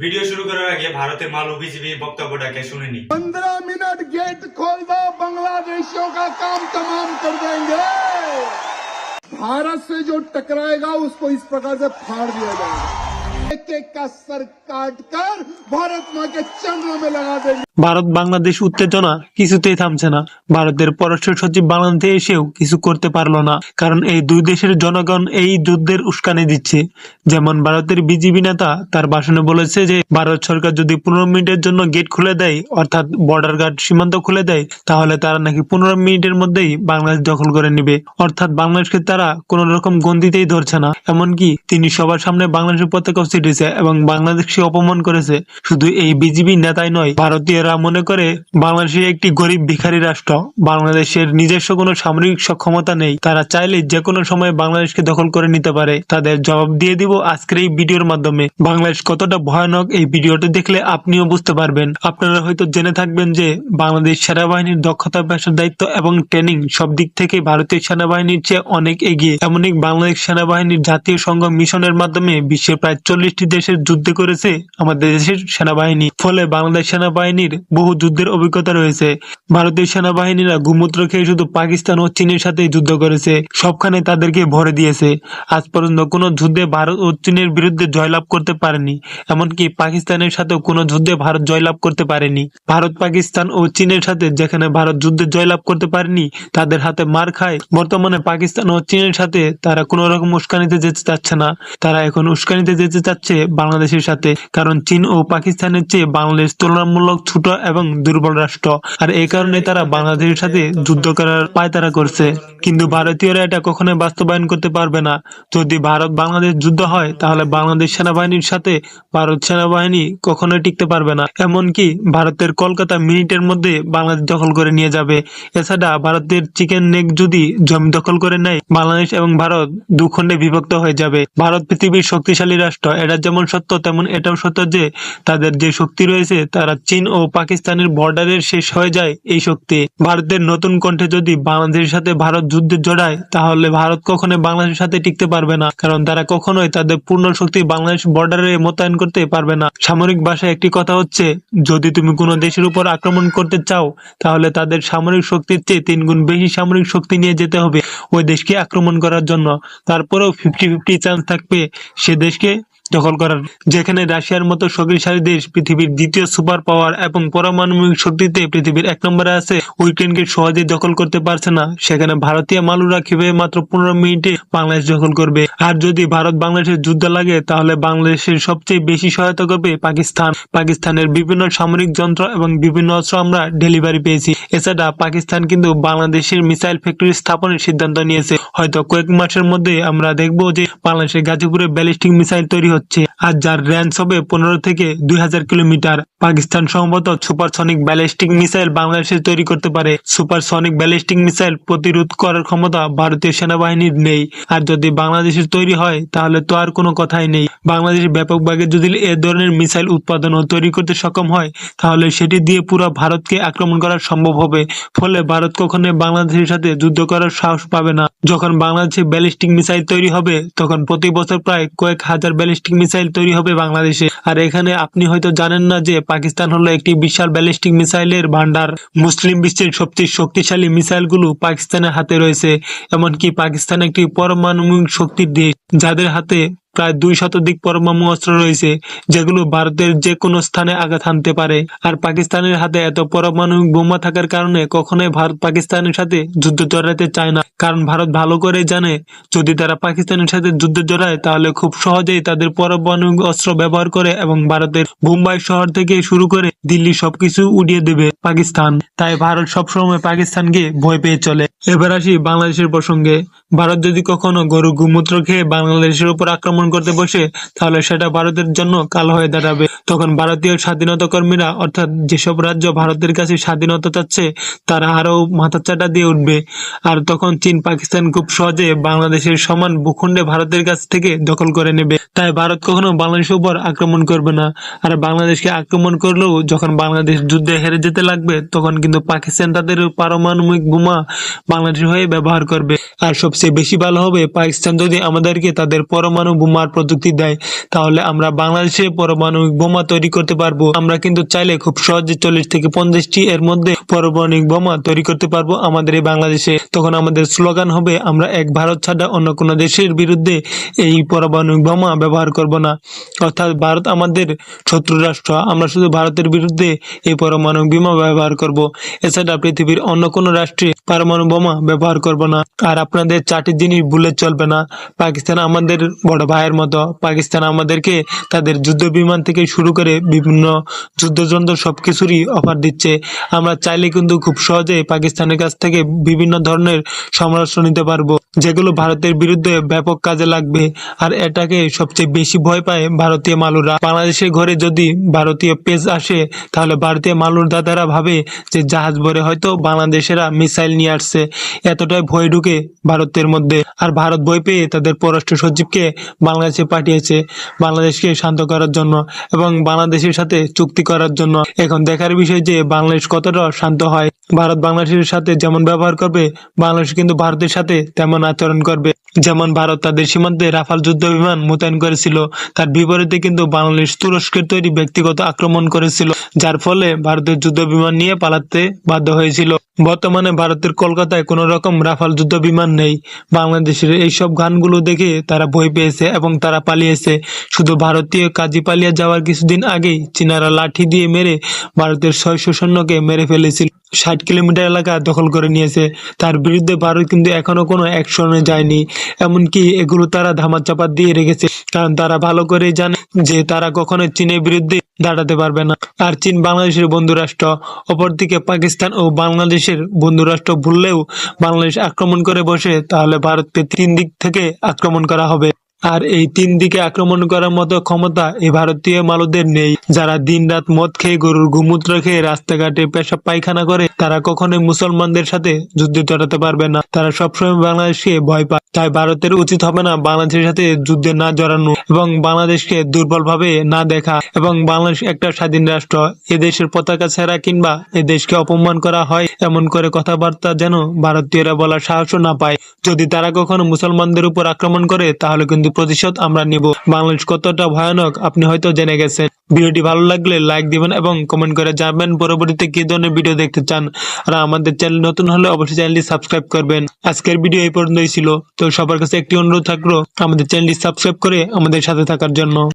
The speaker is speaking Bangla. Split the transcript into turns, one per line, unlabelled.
ভিডিও শুরু করার আগে ভারতের মালু বিজিবি বক্তব্যটাকে শুনে নি
पंद्रह मिनट गेट खोल दो बांग्लादेशियों का काम तमाम कर देंगे भारत से जो टकराएगा उसको इस प्रकार से फाड़ दिया जाएगा एक एक का सर काट कर भारत माँ के चरणों में लगा देंगे
ভারত বাংলাদেশ উত্তেজনা কিছুতেই থামছে না। ভারতের পররাষ্ট্র সচিব বাংলাদেশে এসেও কিছু করতে পারল না, কারণ এই দুই দেশের জনগণ এই যুদ্ধের উস্কানি দিচ্ছে। যেমন ভারতের বিজিবি নেতা তার ভাষণে বলেছে যে, ভারত সরকার যদি পনেরো মিনিটের জন্য গেট খুলে দেয়, অর্থাৎ বর্ডার গার্ড সীমান্ত খুলে দেয়, তাহলে তারা নাকি পনেরো মিনিটের মধ্যেই বাংলাদেশ দখল করে নেবে। অর্থাৎ বাংলাদেশকে তারা কোন রকম গন্ডিতেই ধরছে না। এমনকি তিনি সবার সামনে বাংলাদেশের পতাকাও ছিটেছে এবং বাংলাদেশকে অপমান করেছে। শুধু এই বিজিবি নেতাই নয় ভারতীয়রা মনে করে, বাংলাদেশ একটি গরিব ভিখারি রাষ্ট্র। বাংলাদেশের নিজস্ব কোনো সামরিক সক্ষমতা নেই। তারা চাইলে যে কোনো সময় বাংলাদেশকে দখল করে নিতে পারে। তাদের জবাব দিয়ে দিব আজকের এই ভিডিওর মাধ্যমে। বাংলাদেশ কতটা ভয়ানক এই ভিডিওটি দেখলে আপনিও বুঝতে পারবেন। আপনারা হয়তো জেনে থাকবেন যে, বাংলাদেশ সেনাবাহিনীর দক্ষতা, পেশার দায়িত্ব এবং ট্রেনিং সব দিক থেকে ভারতীয় সেনাবাহিনীর চেয়ে অনেক এগিয়ে। এমনই বাংলাদেশ সেনাবাহিনীর জাতীয় সংঘ মিশনের মাধ্যমে বিশ্বের প্রায় চল্লিশটি দেশের যুদ্ধে করেছে আমাদের দেশের সেনাবাহিনী। ফলে বাংলাদেশ সেনাবাহিনীর বহু যুদ্ধের অভিজ্ঞতা রয়েছে। ভারতীয় সেনাবাহিনীরা গুমূত্র খেয়ে শুধু পাকিস্তান ও চীনের সাথে যুদ্ধ করেছে। সবখানে তাদেরকে ভরে দিয়েছে। আজ পর্যন্ত কোনো যুদ্ধে ভারত ও চীনের বিরুদ্ধে জয়লাভ করতে পারেনি। এমনকি পাকিস্তানের সাথেও কোনো যুদ্ধে ভারত জয়লাভ করতে পারেনি। ভারত, পাকিস্তান ও চীনের সাথে যেখানে ভারত যুদ্ধে জয়লাভ করতে পারেনি, তাদের হাতে মার খায়। বর্তমানে পাকিস্তান ও চীনের সাথে তারা কোনো রকম উস্কানিতে যেতে চাচ্ছে না। তারা এখন উস্কানিতে যেতে চাচ্ছে বাংলাদেশের সাথে। কারণ চীন ও পাকিস্তানের চেয়ে বাংলাদেশ তুলনামূলক ছোট এবং দুর্বল রাষ্ট্র। আর এই কারণে তারা বাংলাদেশের সাথে যুদ্ধ করার পায়তারা করছে। কিন্তু ভারতীয়রা এটা কখনোই বাস্তবায়ন করতে পারবে না। যদি ভারত বাংলাদেশ যুদ্ধ হয়, তাহলে বাংলাদেশ সেনাবাহিনীর সাথে ভারত সেনাবাহিনী কখনোই টিকতে পারবে না। এমনকি ভারতের কলকাতা মিনিটের মধ্যে বাংলাদেশ দখল করে নিয়ে যাবে। এছাড়া ভারতের চিকেন নেক যদি জমি দখল করে নেয়, বাংলাদেশ এবং ভারত দুখণ্ডে বিভক্ত হয়ে যাবে। ভারত পৃথিবীর শক্তিশালী রাষ্ট্র। এটা যেমন সত্য, তেমন এটাও সত্য যে তাদের যে শক্তি রয়েছে, তারা চীন ও পাকিস্তানের বর্ডারের শেষ হয়ে যায় এই শক্তি। ভারতের নতুন কণ্ঠে যদি বাংলাদেশের সাথে ভারত যুদ্ধে জড়ায়, তাহলে ভারত কখনোই বাংলাদেশের সাথে টিকতে পারবে না, কারণ তারা কখনোই তাদের পূর্ণ শক্তি বাংলাদেশ বর্ডারে মোতায়েন করতে পারবে না। সামরিক ভাষায় একটি কথা হচ্ছে, যদি তুমি কোনো দেশের উপর আক্রমণ করতে চাও, তাহলে তাদের সামরিক শক্তির চেয়ে তিন গুণ বেশি সামরিক শক্তি নিয়ে যেতে হবে ওই দেশকে আক্রমণ করার জন্য। তারপরেও ফিফটি ফিফটি চান্স থাকবে, সে দেশকে দখল করার। যেখানে রাশিয়ার মতো শক্তিশালী দেশ পৃথিবীর দ্বিতীয় সুপার পাওয়ার এবং পারমাণবিক শক্তিতে পৃথিবীর এক নম্বরে আছে ইউক্রেনকে সহজেই দখল করতে পারছে না। সেখানে ভারতীয় মালুরা কীভাবে মাত্র পনেরো মিনিটে বাংলাদেশ দখল করবে? আর যদি ভারত বাংলাদেশের যুদ্ধ লাগে, তাহলে বাংলাদেশের সবচেয়ে বেশি সহায়তা করবে পাকিস্তান। পাকিস্তানের বিভিন্ন সামরিক যন্ত্র এবং বিভিন্ন অস্ত্র আমরা ডেলিভারি পেয়েছি। এছাড়া পাকিস্তান কিন্তু বাংলাদেশের মিসাইল ফ্যাক্টরি স্থাপনের সিদ্ধান্ত নিয়েছে। হয়তো কয়েক মাসের মধ্যে আমরা দেখব যে বাংলাদেশের গাজীপুরে ব্যালিস্টিক মিসাইল তৈরি হচ্ছে। আর যার রেঞ্জ হবে পনেরো থেকে দুই হাজার কিলোমিটার। পাকিস্তান সম্ভবত সুপারসনিক ব্যালিস্টিক মিসাইল বাংলাদেশে তৈরি করতে পারে। সুপারসনিক ব্যালিস্টিক মিসাইল প্রতিরোধ করার ক্ষমতা ভারতীয় সেনাবাহিনীর নেই। আর যদি বাংলাদেশের তৈরি হয়, তাহলে তো আর কোনো কথাই নেই। বাংলাদেশ ব্যাপকভাবে যদি এ ধরনের মিসাইল উৎপাদন ও তৈরি করতে সক্ষম হয়, তাহলে সেটি দিয়ে পুরো ভারতকে আক্রমণ করা সম্ভব হবে। ফলে ভারত কখনোই বাংলাদেশের সাথে যুদ্ধ করার সাহস পাবে না। যখন বাংলাদেশে ব্যালিস্টিক মিসাইল তৈরি হবে, তখন প্রতি বছর প্রায় কয়েক হাজার ব্যালিস্টিক মিসাইল তৈরি হবে বাংলাদেশে। আর এখানে আপনি হয়তো জানেন না যে পাকিস্তান হলো একটি বিশাল ব্যালিস্টিক মিসাইলের ভান্ডার মুসলিম বিশ্বের সবচেয়ে শক্তিশালী মিসাইলগুলো পাকিস্তানের হাতে রয়েছে, এমনকি পাকিস্তান একটি পরমাণবিক শক্তির দেশ, যাদের হাতে প্রায় দুই শতাধিক পরমাণু অস্ত্র রয়েছে, যেগুলো ভারতের যে কোনো স্থানে আঘাত হানতে পারে। আর পাকিস্তানের হাতে এত পরমাণবিক বোমা থাকার কারণে কখনোই ভারত পাকিস্তানের সাথে যুদ্ধ জড়াতে চায় না। কারণ ভারত ভালো করে জানে, যদি তারা পাকিস্তানের সাথে যুদ্ধ জড়ায়, তাহলে খুব সহজেই তাদের পরমাণবিক অস্ত্র ব্যবহার করে এবং ভারতের মুম্বাই শহর থেকে শুরু করে দিল্লি সবকিছু উড়িয়ে দেবে পাকিস্তান। তাই ভারত সবসময় পাকিস্তানকে ভয় পেয়ে চলে। এবার আসি বাংলাদেশের প্রসঙ্গে। ভারত যদি কখনো গরু, গোমূত্র খেয়ে বাংলাদেশের উপর আক্রমণ করতে বসে, তাহলে সেটা ভারতের জন্য কালো হয়ে দাঁড়াবে। তখন ভারতীয় স্বাধীনতা কর্মীরা, অর্থাৎ যেসব রাজ্য ভারতের কাছে স্বাধীনতা চাচ্ছে, তারা আরও মাথাচাটা দিয়ে উঠবে। আর তখন চীন পাকিস্তান খুব সহজে বাংলাদেশের সমান ভূখণ্ডে ভারতের কাছ থেকে দখল করে নেবে। তাই ভারত কখনো বাংলাদেশের উপর আক্রমণ করবে না। আর বাংলাদেশকে আক্রমণ করলেও যখন বাংলাদেশ যুদ্ধে হেরে যেতে লাগবে, তখন কিন্তু পাকিস্তান তাদের পারমাণবিক বোমা বাংলাদেশ হয়ে ব্যবহার করবে। আর সবচেয়ে বেশি ভালো হবে, পাকিস্তান যদি আমাদেরকে তাদের পরমাণু বোমার প্রযুক্তি দেয়, তাহলে আমরা বাংলাদেশে পরমাণবিক বোমা তৈরি করতে পারব। আমরা কিন্তু চাইলে খুব সহজে চল্লিশ থেকে পঞ্চাশটি এর মধ্যে পারমাণবিক বোমা তৈরি করতে পারব আমাদের এই বাংলাদেশে। তখন আমাদের স্লোগান হবে, আমরা এক ভারত ছাড়া অন্য কোনো দেশের বিরুদ্ধে এই পারমাণবিক বোমা ব্যবহার করব না। অর্থাৎ ভারত আমাদের শত্রু রাষ্ট্র, আমরা শুধু ভারতের বিরুদ্ধে এই পরমাণু বোমা ব্যবহার করব। এছাড়া পৃথিবীর অন্য কোনো রাষ্ট্রে পরমাণু বোমা ব্যবহার করব না। আর আপনাদের চারটি জিনিস ভুলে চলবে না। পাকিস্তান আমাদের বড় ভাইয়ের মতো পাকিস্তান আমাদেরকে তাদের যুদ্ধ বিমান থেকে শুরু করে বিভিন্ন যুদ্ধযন্ত্র সবকিছুরই অফার দিচ্ছে। আমরা চাইলে কিন্তু খুব সহজে পাকিস্তানের কাছ থেকে বিভিন্ন ধরনের সমরাস্ত্র নিতে পারব, যেগুলো ভারতের বিরুদ্ধে ব্যাপক কাজে লাগবে। আর এটাকে সবচেয়ে বেশি ভয় পায় ভারতীয় মালুরা বাংলাদেশের ঘরে যদি ভারতীয় পেজ আসে, তাহলে ভারতীয় মালুর দাদারা ভাবে যে জাহাজ ভরে হয়তো বাংলাদেশেরা মিসাইল নিয়ে আসছে। এতটাই ভয় ঢুকে ভারতের মধ্যে। আর ভারত ভয় পেয়ে তাদের পররাষ্ট্র সচিবকে বাংলাদেশে পাঠিয়েছে বাংলাদেশকে শান্ত করার জন্য এবং বাংলাদেশের সাথে চুক্তি করার জন্য। এখন দেখার বিষয় যে বাংলাদেশ কতটা শান্ত হয়। ভারত বাংলাদেশের সাথে যেমন ব্যবহার করবে, বাংলাদেশ কিন্তু ভারতের সাথে তেমন আচরণ করবে। যেমন ভারত তাদের সীমান্তে রাফাল যুদ্ধ বিমান মোতায়েন করেছিল, তার বিপরীতে কিন্তু বাংলাদেশ তুরস্কের তৈরি ব্যক্তিগত আক্রমণ করেছিল, যার ফলে ভারতের যুদ্ধ বিমান নিয়ে পালাতে বাধ্য হয়েছিল। বর্তমানে ভারতের কলকাতায় কোনো রকম রাফাল যুদ্ধ বিমান নেই। বাংলাদেশের এইসব গানগুলো দেখে তারা ভয় পেয়েছে এবং তারা পালিয়েছে। শুধু ভারতীয় কাজী পালিয়ে যাওয়ার কিছুদিন আগেই চীনারা লাঠি দিয়ে মেরে ভারতের ছয়শো সৈন্যকে মেরে ফেলেছিল। ষাট কিলোমিটার এলাকা দখল করে নিয়েছে। তার বিরুদ্ধে ভারত কিন্তু এখনও কোনো অ্যাকশনে যায়নি। এমনকি এগুলো তারা ধামাচাপা দিয়ে রেখেছে। কারণ তারা ভালো করে জানে যে তারা কখনো চীনের বিরুদ্ধে দাঁড়াতে পারবে না। আর চীন বাংলাদেশের বন্ধু রাষ্ট্র অপরদিকে পাকিস্তান ও বাংলাদেশের বন্ধু রাষ্ট্র ভুললেও বাংলাদেশ আক্রমণ করে বসে, তাহলে ভারতকে তিন দিক থেকে আক্রমণ করা হবে। আর এই তিন দিকে আক্রমণ করার মতো ক্ষমতা এই ভারতীয় মালুদের নেই। যারা দিন রাত মদ খেয়ে গরুর গুমূত্র খেয়ে রাস্তাঘাটে পেশাব পায়খানা করে, তারা কখনোই মুসলমানদের সাথে যুদ্ধে জড়াতে পারবে না। তারা সবসময় বাংলাদেশকে ভয় পায়। তাই ভারতের উচিত হবে না বাংলাদেশের সাথে যুদ্ধে না জড়ানো এবং বাংলাদেশকে দুর্বল ভাবে না দেখা এবং বাংলাদেশ একটা স্বাধীন রাষ্ট্র। এদেশের পতাকা ছেঁড়া কিংবা এদেশকে অপমান করা হয়, এমন করে কথাবার্তা যেন ভারতীয়রা বলার সাহসও না পায়। যদি তারা কখনো মুসলমানদের উপর আক্রমণ করে, তাহলে কিন্তু প্রতিশোধ আমরা নিব। বাংলাদেশ কতটা ভয়ানক, আপনি হয়তো জেনে গেছেন। ভিডিওটি ভালো লাগলে লাইক দিবেন এবং কমেন্ট করে জানাবেন পরবর্তীতে কি ধরনের ভিডিও দেখতে চান। আর আমাদের চ্যানেল নতুন হলে অবশ্যই চ্যানেলটি সাবস্ক্রাইব করবেন। আজকের ভিডিও এই পর্যন্তই ছিল। তো সবার কাছে একটি অনুরোধ থাকল, আমাদের চ্যানেলটি সাবস্ক্রাইব করে আমাদের সাথে থাকার জন্য।